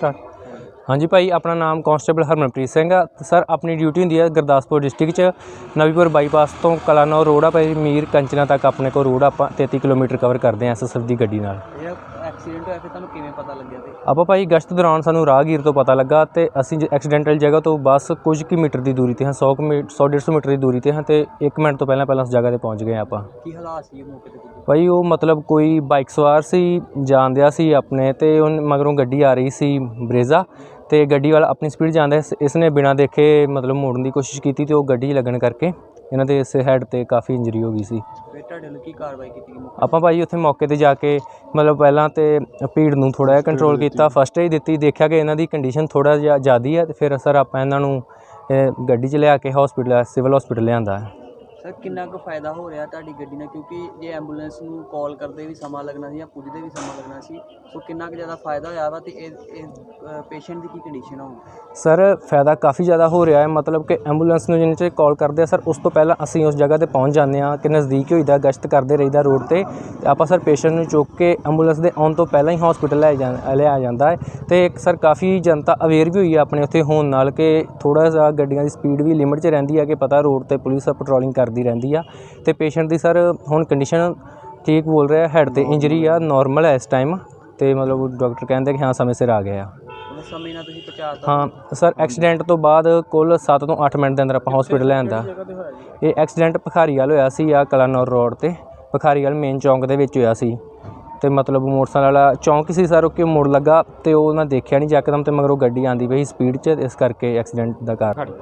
Start ਹਾਂਜੀ ਭਾਈ, ਆਪਣਾ ਨਾਮ ਕਾਂਸਟੇਬਲ ਹਰਮਨਪ੍ਰੀਤ ਸਿੰਘ ਆ। ਤੇ ਸਰ, ਆਪਣੀ ਡਿਊਟੀ ਹੁੰਦੀ ਹੈ ਗੁਰਦਾਸਪੁਰ ਡਿਸਟ੍ਰਿਕਟ 'ਚ। ਨਵੀਪੁਰ ਬਾਈਪਾਸ ਤੋਂ ਕਲਾਨੌਰ ਰੋਡ ਆ ਭਾਈ, ਮੀਰ ਕੰਚਨਾ ਤੱਕ ਆਪਣੇ ਕੋਲ ਰੋਡ ਆਪਾਂ 33 ਕਿਲੋਮੀਟਰ ਕਵਰ ਕਰਦੇ ਹਾਂ ਐਸਐਸਐਫ ਦੀ ਗੱਡੀ ਨਾਲ। ਐਕਸੀਡੈਂਟ ਹੋਇਆ ਫਿਰ ਤੁਹਾਨੂੰ ਕਿਵੇਂ ਪਤਾ ਲੱਗਿਆ ਤੇ ਆਪਾਂ ਭਾਈ ਗਸ਼ਤ ਦੌਰਾਨ ਸਾਨੂੰ ਰਾਹਗੀਰ ਤੋਂ ਪਤਾ ਲੱਗਾ ਤੇ ਅਸੀਂ ਐਕਸੀਡੈਂਟਲ ਜਗ੍ਹਾ ਤੋਂ ਬਸ ਕੁਝ ਕੁ ਮੀਟਰ ਦੀ ਦੂਰੀ ਤੇ ਹਾਂ 100 ਮੀਟਰ 100 150 ਮੀਟਰ ਦੀ ਦੂਰੀ ਤੇ ਹਾਂ ਤੇ 1 ਮਿੰਟ ਤੋਂ ਪਹਿਲਾਂ ਪਹਿਲਾਂ ਉਸ ਜਗ੍ਹਾ ਤੇ ਪਹੁੰਚ ਗਏ ਆਪਾਂ। ਕੀ ਹਾਲਾਤ ਸੀ ਮੌਕੇ ਤੇ ਭਾਈ ਉਹ ਮਤਲਬ ਕੋਈ ਬਾਈਕ ਸਵਾਰ ਸੀ ਜਾਂਦਿਆ ਸੀ ਆਪਣੇ ਤੇ ਉਹ ਮਗਰੋਂ ਗੱਡੀ ਆ ਰਹੀ ਸੀ ਬਰੇਜ਼ਾ ਤੇ ਗੱਡੀ ਵਾਲਾ ਆਪਣੀ ਸਪੀਡ ਜਾਂਦਾ ਇਸ ਇਸਨੇ ਬਿਨਾਂ ਦੇਖੇ ਮਤਲਬ ਮੋੜਨ ਦੀ ਕੋਸ਼ਿਸ਼ ਕੀਤੀ ਤੇ ਉਹ ਗੱਡੀ ਲੱਗਣ ਕਰਕੇ ਇਹਨਾਂ ਦੇ ਇਸ ਹੈਡ ਤੇ ਕਾਫੀ ਇੰਜਰੀ ਹੋ ਗਈ ਸੀ। ਫਿਰ ਤੁਹਾਡੇ ਵੱਲੋਂ ਕੀ ਕਾਰਵਾਈ ਕੀਤੀ ਗਈ? ਮੌਕੇ ਆਪਾਂ ਭਾਈ ਉੱਥੇ ਮੌਕੇ ਤੇ ਜਾ ਕੇ ਮਤਲਬ ਪਹਿਲਾਂ ਤੇ ਭੀੜ ਨੂੰ ਥੋੜਾ ਜਿਹਾ ਕੰਟਰੋਲ ਕੀਤਾ ਫਸਟ ਏਡ ਦਿੱਤੀ ਦੇਖਿਆ ਕਿ ਇਹਨਾਂ ਦੀ ਕੰਡੀਸ਼ਨ ਥੋੜਾ ਜਿਹਾ ਜ਼ਿਆਦੀ ਹੈ ਤੇ ਫਿਰ ਸਰ ਆਪਾਂ ਇਹਨਾਂ ਨੂੰ ਗੱਡੀ 'ਚ ਲਿਆ ਕੇ ਹਸਪੀਟਲ ਸਿਵਲ ਹਸਪੀਟਲ ਲਿਆਂਦਾ ਸਰ, ਕਿੰਨਾ ਕੁ ਫਾਇਦਾ ਹੋ ਰਿਹਾ ਤੁਹਾਡੀ ਗੱਡੀ ਨਾਲ? ਕਿਉਂਕਿ ਜੇ ਐਂਬੂਲੈਂਸ ਨੂੰ ਕਾਲ ਕਰਦੇ ਵੀ ਸਮਾਂ ਲੱਗਣਾ ਸੀ ਜਾਂ ਪੁੱਜਦੇ ਵੀ ਸਮਾਂ ਲੱਗਣਾ ਸੀ ਸੋ ਕਿੰਨਾ ਕੁ ਜ਼ਿਆਦਾ ਫਾਇਦਾ ਹੋਇਆ ਵਾ ਤੇ ਇਹ ਇਹ ਪੇਸ਼ੈਂਟ ਦੀ ਕੀ ਕੰਡੀਸ਼ਨ ਹੋਊ ਸਰ, ਫਾਇਦਾ ਕਾਫੀ ਜ਼ਿਆਦਾ ਹੋ ਰਿਹਾ ਹੈ। ਮਤਲਬ ਕਿ ਐਂਬੂਲੈਂਸ ਨੂੰ ਜਿੰਨੇ ਚਿਰ ਕਾਲ ਕਰਦੇ ਆ, ਸਰ, ਉਸ ਤੋਂ ਪਹਿਲਾਂ ਅਸੀਂ ਉਸ ਜਗ੍ਹਾ ਤੇ ਪਹੁੰਚ ਜਾਂਦੇ ਹਾਂ, ਕਿ ਨਜ਼ਦੀਕ ਹੋਈਦਾ, ਗਸ਼ਤ ਕਰਦੇ ਰਹੀਦਾ ਰੋਡ ਤੇ ਤੇ ਆਪਾਂ, ਸਰ ਪੇਸ਼ੈਂਟ ਨੂੰ ਚੁੱਕ ਕੇ ਐਂਬੂਲੈਂਸ ਦੇ ਆਉਣ ਤੋਂ ਪਹਿਲਾਂ ਹੀ ਹਸਪੀਟਲ ਲੈ ਜਾਂ ਲਿਆ ਜਾਂਦਾ ਹੈ। ਤੇ ਇੱਕ, ਸਰ, ਕਾਫੀ ਜਨਤਾ ਅਵੇਅਰ ਵੀ ਹੋਈ ਹੈ ਆਪਣੇ ਉੱਥੇ ਹੋਣ ਨਾਲ ਕਿ ਥੋੜਾ ਜਿਹਾ ਗੱਡੀਆਂ ਦੀ ਸਪੀਡ ਵੀ ਲਿਮਿਟ 'ਚ ਰਹਿੰਦੀ ਹੈ ਕਿ ਪਤਾ ਰੋਡ ਤੇ ਪੁਲਿਸ ਪੈਟਰੋਲਿੰਗ ਕਰਦੀ ਰਹਿੰਦੀ ਆ। ਤੇ ਪੇਸ਼ੈਂਟ ਦੀ ਸਰ ਹੁਣ ਕੰਡੀਸ਼ਨ ਠੀਕ ਬੋਲ ਰਿਹਾ ਹੈਡ ਤੇ ਇੰਜਰੀ ਆ ਨਾਰਮਲ ਹੈ ਇਸ ਟਾਈਮ ਤੇ ਮਤਲਬ ਡਾਕਟਰ ਕਹਿੰਦੇ ਕਿ ਹਾਂ ਸਮੇਂ ਸਿਰ ਆ ਗਏ ਆ। ਉਹ ਸਮੇਂ ਨਾਲ ਤੁਸੀਂ ਪਹੁੰਚਾਤਾ ਹਾਂ ਸਰ ਐਕਸੀਡੈਂਟ ਤੋਂ ਬਾਅਦ ਕੁੱਲ 7 ਤੋਂ 8 ਮਿੰਟ ਦੇ ਅੰਦਰ ਆਪਾਂ ਹਸਪੀਟਲ ਲਿਆਂਦਾ ਇਹ ਐਕਸੀਡੈਂਟ ਭਖਾਰੀ ਵਾਲ ਹੋਇਆ ਸੀ ਆ ਕਲਾਨੌਰ ਰੋਡ ਤੇ। ਭਖਾਰੀ ਵਾਲ ਮੇਨ ਚੌਂਕ ਦੇ ਵਿੱਚ ਹੋਇਆ ਸੀ। ਤੇ ਮਤਲਬ ਮੋਟਰਸਾਈਕਲ ਵਾਲਾ ਚੌਂਕ ਸੀ ਸਰ ਉਹ ਕਿ ਮੁੜ ਲੱਗਾ ਤੇ ਉਹ ਉਹਨਾਂ ਦੇਖਿਆ ਨਹੀਂ ਯਕਦਮ ਤੇ ਮਗਰੋਂ ਗੱਡੀ ਆਂਦੀ ਪਈ ਸਪੀਡ 'ਚ ਇਸ ਕਰਕੇ ਐਕਸੀਡੈਂਟ ਦਾ ਕਾਰਨ।